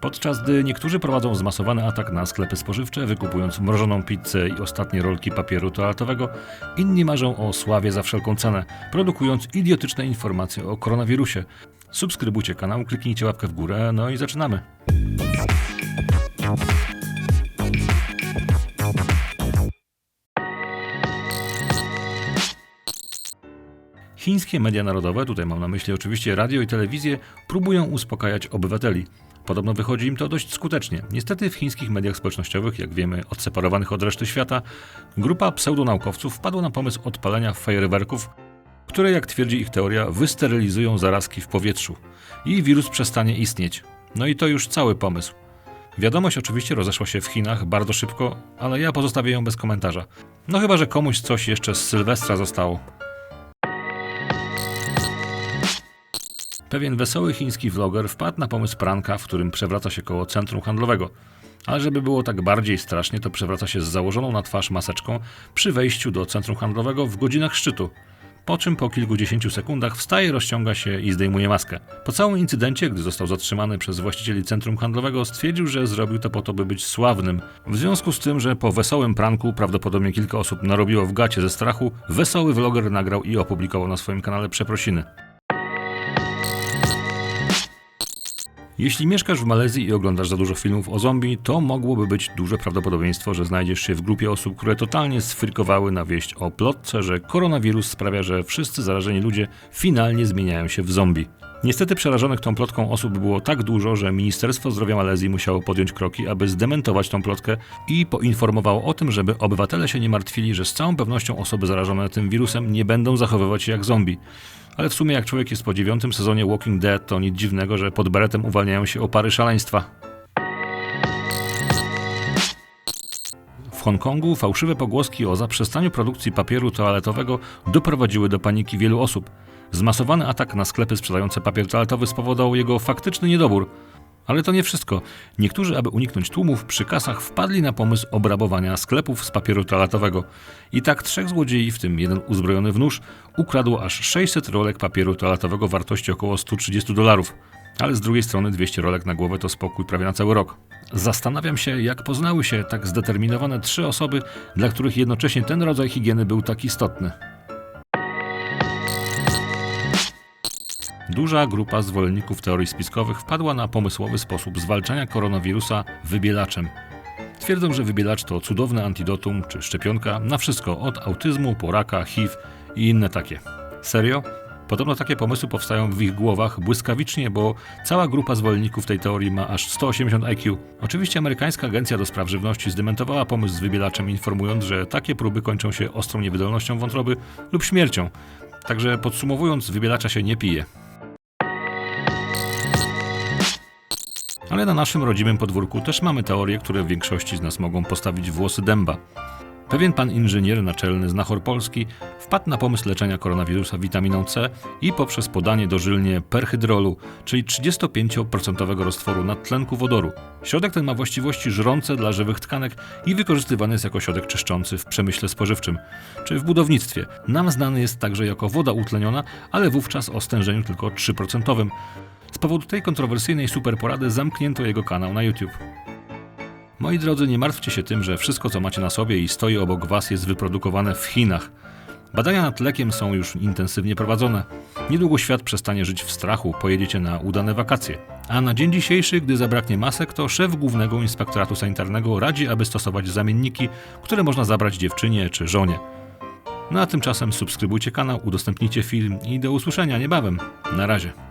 Podczas gdy niektórzy prowadzą zmasowany atak na sklepy spożywcze, wykupując mrożoną pizzę i ostatnie rolki papieru toaletowego, inni marzą o sławie za wszelką cenę, produkując idiotyczne informacje o koronawirusie. Subskrybujcie kanał, kliknijcie łapkę w górę, no i zaczynamy. Chińskie media narodowe, tutaj mam na myśli oczywiście radio i telewizję, próbują uspokajać obywateli. Podobno wychodzi im to dość skutecznie. Niestety w chińskich mediach społecznościowych, jak wiemy, odseparowanych od reszty świata, grupa pseudonaukowców wpadła na pomysł odpalenia fajerwerków, które, jak twierdzi ich teoria, wysterylizują zarazki w powietrzu i wirus przestanie istnieć. No i to już cały pomysł. Wiadomość oczywiście rozeszła się w Chinach bardzo szybko, ale ja pozostawię ją bez komentarza. No chyba, że komuś coś jeszcze z Sylwestra zostało. Pewien wesoły chiński vloger wpadł na pomysł pranka, w którym przewraca się koło centrum handlowego. Ale żeby było tak bardziej strasznie, to przewraca się z założoną na twarz maseczką przy wejściu do centrum handlowego w godzinach szczytu. Po czym po kilkudziesięciu sekundach wstaje, rozciąga się i zdejmuje maskę. Po całym incydencie, gdy został zatrzymany przez właścicieli centrum handlowego, stwierdził, że zrobił to po to, by być sławnym. W związku z tym, że po wesołym pranku prawdopodobnie kilka osób narobiło w gacie ze strachu, wesoły vloger nagrał i opublikował na swoim kanale przeprosiny. Jeśli mieszkasz w Malezji i oglądasz za dużo filmów o zombie, to mogłoby być duże prawdopodobieństwo, że znajdziesz się w grupie osób, które totalnie sfrykowały na wieść o plotce, że koronawirus sprawia, że wszyscy zarażeni ludzie finalnie zmieniają się w zombie. Niestety przerażonych tą plotką osób było tak dużo, że Ministerstwo Zdrowia Malezji musiało podjąć kroki, aby zdementować tą plotkę i poinformowało o tym, żeby obywatele się nie martwili, że z całą pewnością osoby zarażone tym wirusem nie będą zachowywać się jak zombie. Ale w sumie jak człowiek jest po dziewiątym sezonie Walking Dead, to nic dziwnego, że pod beretem uwalniają się opary szaleństwa. W Hongkongu fałszywe pogłoski o zaprzestaniu produkcji papieru toaletowego doprowadziły do paniki wielu osób. Zmasowany atak na sklepy sprzedające papier toaletowy spowodował jego faktyczny niedobór. Ale to nie wszystko. Niektórzy, aby uniknąć tłumów, przy kasach wpadli na pomysł obrabowania sklepów z papieru toaletowego. I tak trzech złodziei, w tym jeden uzbrojony w nóż, ukradło aż 600 rolek papieru toaletowego wartości około 130 dolarów. Ale z drugiej strony 200 rolek na głowę to spokój prawie na cały rok. Zastanawiam się, jak poznały się tak zdeterminowane trzy osoby, dla których jednocześnie ten rodzaj higieny był tak istotny. Duża grupa zwolenników teorii spiskowych wpadła na pomysłowy sposób zwalczania koronawirusa wybielaczem. Twierdzą, że wybielacz to cudowne antidotum czy szczepionka na wszystko, od autyzmu po raka, HIV i inne takie. Serio? Podobno takie pomysły powstają w ich głowach błyskawicznie, bo cała grupa zwolenników tej teorii ma aż 180 IQ. Oczywiście amerykańska agencja do spraw żywności zdementowała pomysł z wybielaczem, informując, że takie próby kończą się ostrą niewydolnością wątroby lub śmiercią. Także podsumowując, wybielacza się nie pije. Ale na naszym rodzimym podwórku też mamy teorie, które w większości z nas mogą postawić włosy dęba. Pewien pan inżynier naczelny znachor Polski wpadł na pomysł leczenia koronawirusa witaminą C i poprzez podanie dożylnie perhydrolu, czyli 35% roztworu nadtlenku wodoru. Środek ten ma właściwości żrące dla żywych tkanek i wykorzystywany jest jako środek czyszczący w przemyśle spożywczym czy w budownictwie. Nam znany jest także jako woda utleniona, ale wówczas o stężeniu tylko 3%. Z powodu tej kontrowersyjnej superporady zamknięto jego kanał na YouTube. Moi drodzy, nie martwcie się tym, że wszystko co macie na sobie i stoi obok was jest wyprodukowane w Chinach. Badania nad lekiem są już intensywnie prowadzone. Niedługo świat przestanie żyć w strachu, pojedziecie na udane wakacje. A na dzień dzisiejszy, gdy zabraknie masek, to szef Głównego Inspektoratu Sanitarnego radzi, aby stosować zamienniki, które można zabrać dziewczynie czy żonie. No a tymczasem subskrybujcie kanał, udostępnijcie film i do usłyszenia niebawem. Na razie.